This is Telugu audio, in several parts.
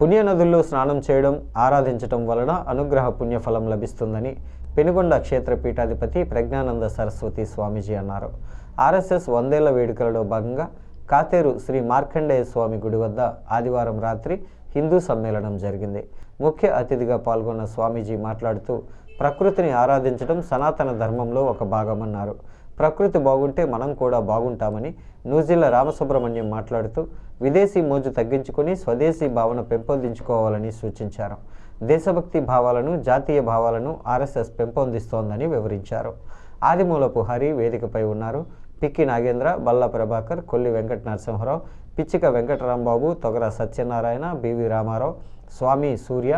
పుణ్యనదుల్లో స్నానం చేయడం ఆరాధించటం వలన అనుగ్రహ పుణ్యఫలం లభిస్తుందని పెనుగొండ క్షేత్ర పీఠాధిపతి ప్రజ్ఞానంద సరస్వతి స్వామీజీ అన్నారు. ఆర్ఎస్ఎస్ వందేళ్ళ వేడుకలలో భాగంగా కాతేరు శ్రీ మార్కండేయ స్వామి గుడి వద్ద ఆదివారం రాత్రి హిందూ సమ్మేళనం జరిగింది. ముఖ్య అతిథిగా పాల్గొన్న స్వామీజీ మాట్లాడుతూ ప్రకృతిని ఆరాధించడం సనాతన ధర్మంలో ఒక భాగమన్నారు. ప్రకృతి బాగుంటే మనం కూడా బాగుంటామని నూజిల్ల రామసుబ్రహ్మణ్యం మాట్లాడుతూ విదేశీ మోజు తగ్గించుకొని స్వదేశీ భావన పెంపొందించుకోవాలని సూచించారు. దేశభక్తి భావాలను జాతీయ భావాలను ఆర్ఎస్ఎస్ పెంపొందిస్తోందని వివరించారు. ఆదిమూలపు హరి వేదికపై ఉన్నారు. Pikki Nagendra Balla Prabhakar Kolli Venkata Narasimharao Pichchika Venkatarambabu Togara Satyanarayana B V Ramarao Swami Surya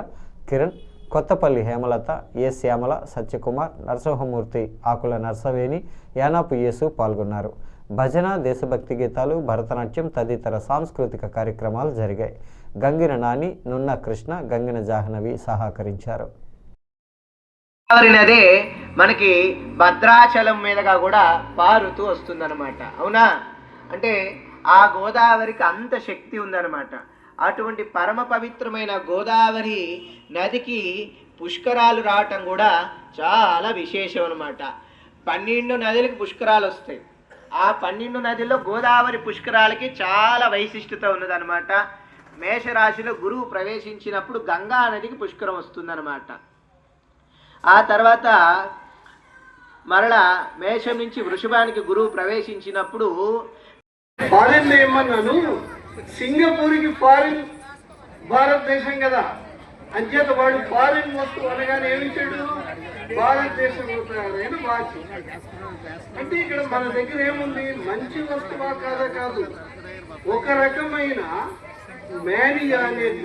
Kiran Kothapalli Hemalatha A Shyamala Satyakumar Narasimhamurthy Akula Narsaveni Yanapu Yesu పాల్గొన్నారు. భజన దేశభక్తి గీతాలు భరతనాట్యం తదితర సాంస్కృతిక కార్యక్రమాలు జరిగాయి. గంగిన నాని నున్న కృష్ణ గంగిన జాహ్నవి సహకరించారు. గోదావరి మనకి భద్రాచలం మీదుగా కూడా పారుతూ వస్తుందన్నమాట. అవునా? అంటే ఆ గోదావరికి అంత శక్తి ఉందన్నమాట. అటువంటి పరమ పవిత్రమైన గోదావరి నదికి పుష్కరాలు రావటం కూడా చాలా విశేషం అనమాట పన్నెండు నదులకు పుష్కరాలు వస్తాయి. ఆ పన్నెండు నదుల్లో గోదావరి పుష్కరాలకి చాలా వైశిష్టత ఉన్నదన్నమాట. మేషరాశిలో గురువు ప్రవేశించినప్పుడు గంగా నదికి పుష్కరం వస్తుందన్నమాట. ఆ తర్వాత మరలా మేషం నుంచి వృషభానికి గురువు ప్రవేశించినప్పుడు ఏమన్నాను? సింగపూర్కి ఫారిన్ భారతదేశం కదా. అంచేత వాడు ఫారిన్ వస్తువు అనగానే ఏమిచ్చాడు భారతదేశంలో తయారైన వాచ్ అంటే ఇక్కడ మన దగ్గర ఏముంది? మంచి వస్తువా కాదా కాదు. ఒక రకమైన మేనియా అనేది.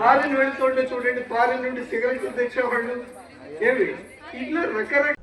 ఫారిన్ వెళ్తుండే చూడండి ఫారిన్ నుండి సిగరెట్లు తెచ్చేవాళ్ళు. ఏమి? ఇట్లా రకరకాల